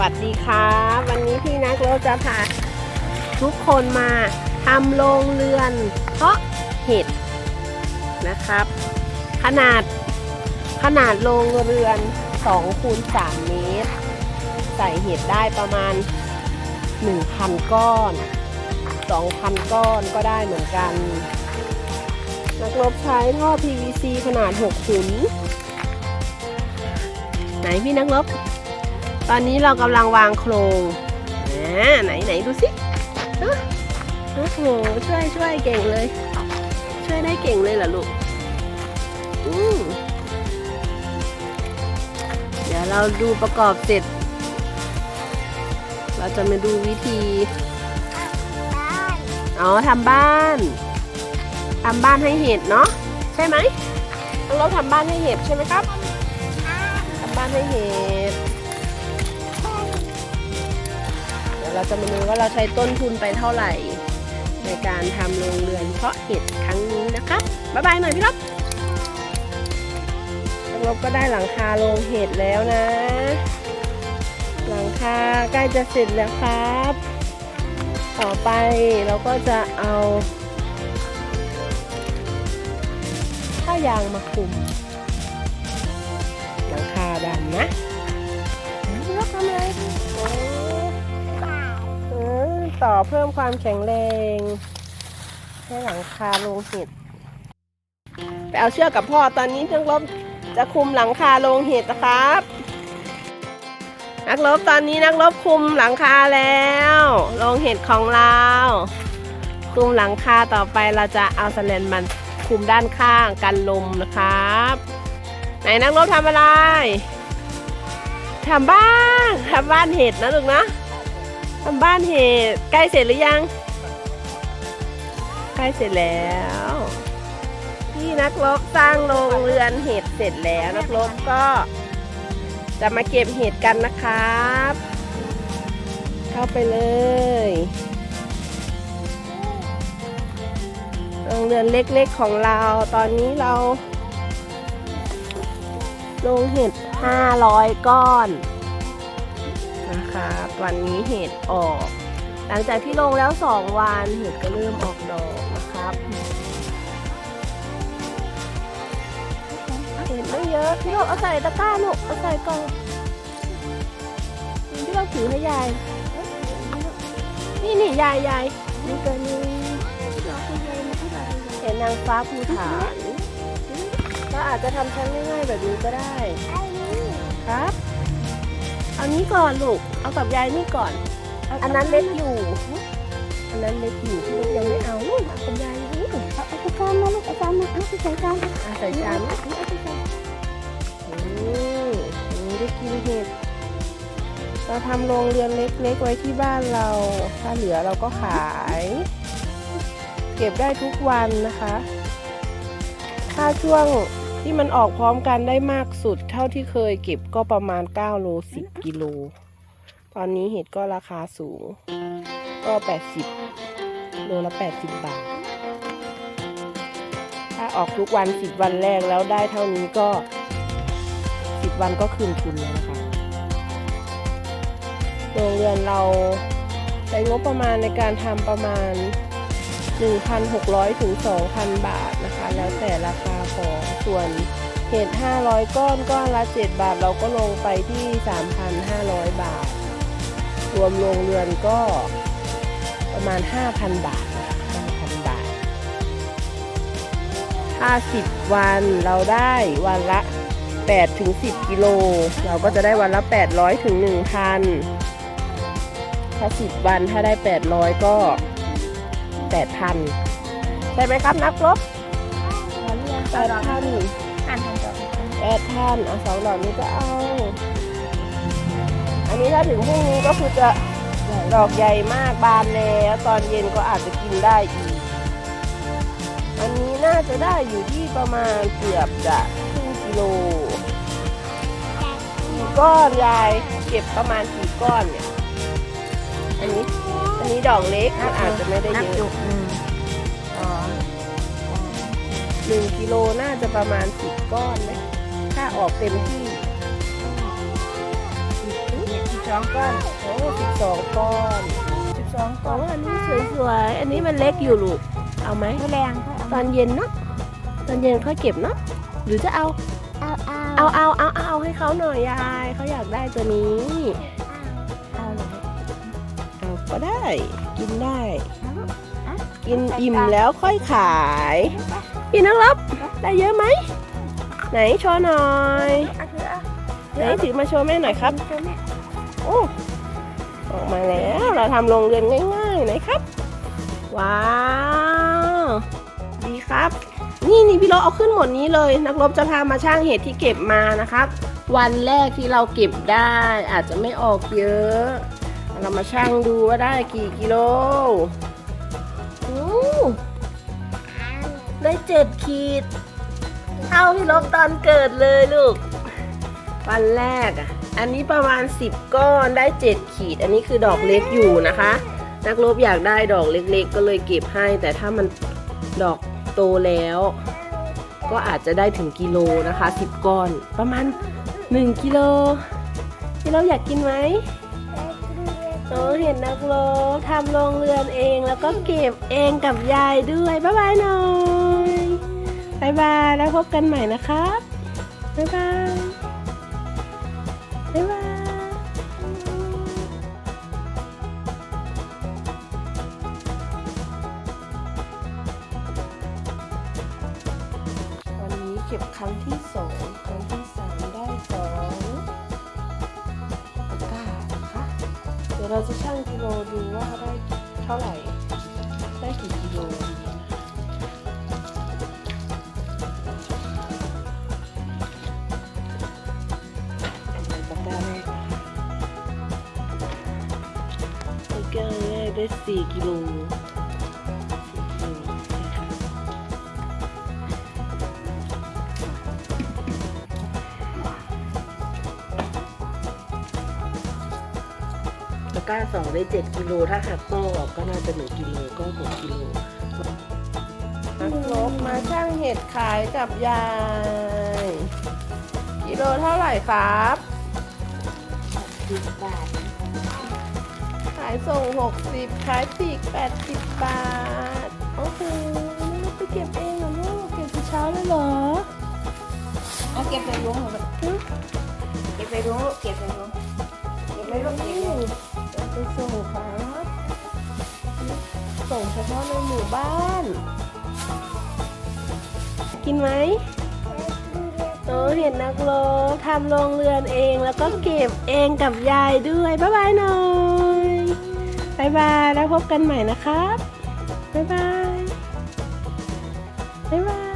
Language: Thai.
สวัสดีครับ วันนี้พี่นักเราจะพาทุกคนมาทำโรงเรือนเพาะเห็ดนะครับ ขนาดขนาดโรงเรือน2คูณ3เมตร ใส่เห็ดได้ประมาณ 1,000 ก้อน 2,000 ก้อนก็ได้เหมือนกัน นักรบใช้ท่อ PVC ขนาด6ขุนไหนพี่นักรบ ตอนนี้เรากำลังวางโครงไหนไหนดูสิโอ้โหช่วยช่วยเก่งเลย ช่วยได้เก่งเลยเหรอลูกเดี๋ยวเราดูประกอบเสร็จ เราจะมาดูวิธีอ๋อทำบ้านทำบ้านให้เห็ดเนาะใช่ไหมเราทำบ้านให้เห็ดใช่ไหมครับทำบ้านให้เห็ด เราจะมาดูว่าเราใช้ต้นทุนไปเท่าไหร่ ในการทำโรงเรือนเพาะเห็ดครั้งนี้นะครับบ๊ายบายหน่อยพี่ลบพี่ลบก็ได้หลังคาโรงเห็ดแล้วนะ หลังคาใกล้จะเสร็จแล้วครับ ต่อไปเราก็จะเอาผ้ายางมาคลุมหลังคาดำนะ ต่อเพิ่มความแข็งแรง ให้หลังคาโรงเห็ดไปเอาเชือกกับพ่อตอนนี้นักรบจะคุมหลังคาโรงเห็ดนะครับ นักรบตอนนี้นักรบคุมหลังคาแล้วโรงเห็ดของเราคุมหลังคาต่อไปเราจะเอาสแลนมันคุมด้านข้างกันลมนะครับ ไหนนักรบทำอะไรทำบ้านทำบ้านเห็ดนะลูกนะ บ้านเห็ดใกล้เสร็จหรือยัง ใกล้เสร็จแล้ว พี่นักรบสร้างโรงเรือนเห็ดเสร็จแล้วนักรบก็จะมาเก็บเห็ดกันนะครับ เข้าไปเลยโรงเรือนเล็กๆของเรา ตอนนี้เราลงเห็ด 500 ก้อน นะครับวันนี้เห็ดออก หลังจากที่ลงแล้วสองวันเห็ดก็เริ่มออกดอกนะครับเห็ดไม่เยอะพี่โลกเอาใส่ตะกร้าลูกเอาใส่กล่องพี่โลกถือให้ยายนี่นี่ยายยายนี่ตัวนี้เห็นนางฟ้าภูฐานก็อาจจะทำชั้นง่ายๆแบบนี้ก็ได้ครับ เอานี้ก่อนลูก เอากับยายนี่ก่อน อันนั้นเล็กอยู่ อันนั้นเล็กอยู่ลูกยังไม่เอาลูกเอากับยายนี่เอาเอาไปจานมาลูกเอาจานมาเอาไปใส่จานอาใส่จานเอาไปใส่อืมนี่ได้กินเห็ดเราทำโรงเรือนเล็กๆไว้ที่บ้านเรา ถ้าเหลือเราก็ขาย เก็บได้ทุกวันนะคะ ถ้าช่วง ที่มันออกพร้อมกันได้มากสุด เท่าที่เคยเก็บก็ประมาณ 9 โล 10 กิโล ตอนนี้เห็ดก็ราคาสูง ก็ 80 โลละ 80 บาท ถ้าออกทุกวัน 10 วันแรกแล้วได้เท่านี้ก็ 10 วันก็คืนทุนแล้วนะคะโรงเรือนเราใช้งบประมาณในการทำประมาณ 1,600ถึง2,000 บาทนะคะ แล้วแต่ราคาของส่วนเห็ด500 ก้อนก้อนละ 7 บาท เราก็ลงไปที่ 3,500 บาท รวมโรงเรือนก็ประมาณ 5,000 บาทนะคะ5,000 บาท ถ้า 10 วันเราได้วันละ 8 ถึง 10 กิโล เราก็จะได้วันละ 800 ถึง 1,000 ถ้า 10 วันถ้าได้ 800 ก็ 8,000ใช่ไหมครับนักรบขอเรียนแปดพันอ่านทางจอแปดพันอะสองดอกนี้ก็เอา อันนี้ถ้าถึงพรุ่งนี้ก็คือจะดอกใหญ่มากบานแล้วตอนเย็นก็อาจจะกินได้อีก อันนี้น่าจะได้อยู่ที่ประมาณเกือบจะครึ่งกิโลกี่ก้อนยายเก็บประมาณกี่ก้อนเนี่ย อันนี้อั นนี้ดอกเล็กมันอาจจะไม่ได้นับเยจุอะกหนึ่งสองหนึ่งกิโลน่าจะประมาณสิบก้อนไหมถ้าออกเต็มที่เนี่ยที่สองก้อนโอ้สิบสองก้อนสิบสองก้อ๋ออนอันนี้สวยๆอันนี้มันเล็กอยู่ลูกเอาไหมไม่แรงค่อยตเอาอนเย็นเนาะ ตอนเย็นค่อยเก็บเนาะ หรือจะเอา เอาเอาเอาเอาเอาเอาให้เขาหน่อยยาย เขาอยากได้ตัวนี้ ก็ได้ กินได้เอาลูกอะกินอิ่มแล้วค่อยขาย พี่นักรับได้เยอะไหม ไหนโชว์หน่อยเอาถือเอาไหนถือมาโชว์แม่หน่อยครับเจอแม่โอ้ ออกมาแล้ว เราทำโรงเรือนง่ายๆไหนครับ ว้าว ดีครับ นี่นี่พี่ลบเอาขึ้นหมดนี้เลย นักรบจะพามาช่างเห็ดที่เก็บมานะครับ วันแรกที่เราเก็บได้อาจจะไม่ออกเยอะ เรามาช่างดูว่าได้กี่กิโลโอ้ได้เจ็ดขีด เท่าพี่ลบตอนเกิดเลยลูก วันแรกอะ อันนี้ประมาณ 10 ก้อนได้ 7 ขีด อันนี้คือดอกเล็กอยู่นะคะ นักลบอยากได้ดอกเล็กๆ ก็เลยเก็บให้ แต่ถ้ามันดอกโตแล้ว ก็อาจจะได้ถึงกิโลนะคะ 10 ก้อน ประมาณ 1 กิโลที่เราอยากกินไหม โอ้เห็นนักโลทำโรงเรือนเองแล้วก็เก็บเองกับยายด้วย บ๊ายบายหน่อยบ๊ายบายแล้วพบกันใหม่นะครับบ๊ายบายบ๊ายบายวันนี้เก็บครั้งที่สองครั้งที่สาม ยวเราจะชั่งกิโลดูว่าได้เท่าไหร่ ได้กี่กิโลดีนะคะต กร้าสองได้เจ็ดกิโลถ้าหักโซ่ออกก็น่าจะหนึ่งกิโลก็หกกิโลนักลบมาช่างเห็ดขายกับยาย กิโลเท่าไหร่ครับสิบบาทขายส่ง 60 ขายปลีก80 บาท โอ้โหนี่เราไปเก็บเองเหรอลูกเก็บแต่เช้าเลยเหรอเอาเก็บไปรุ้งเหรอเก็บไปรุ้งลูกเก็บไปรุ้งเก็บไม่รุ้งเก็บเลยจะไป ส่งครับส่งเฉพาะในหมู่บ้าน กินไหมโอ้เห็นนักโลทำโรงเรือนเองแล้วก็เก็บเองกับยายด้วย บ๊ายบายหน่อยบ๊ายบายแล้วพบกันใหม่นะครับ บ๊ายบายบ๊ายบาย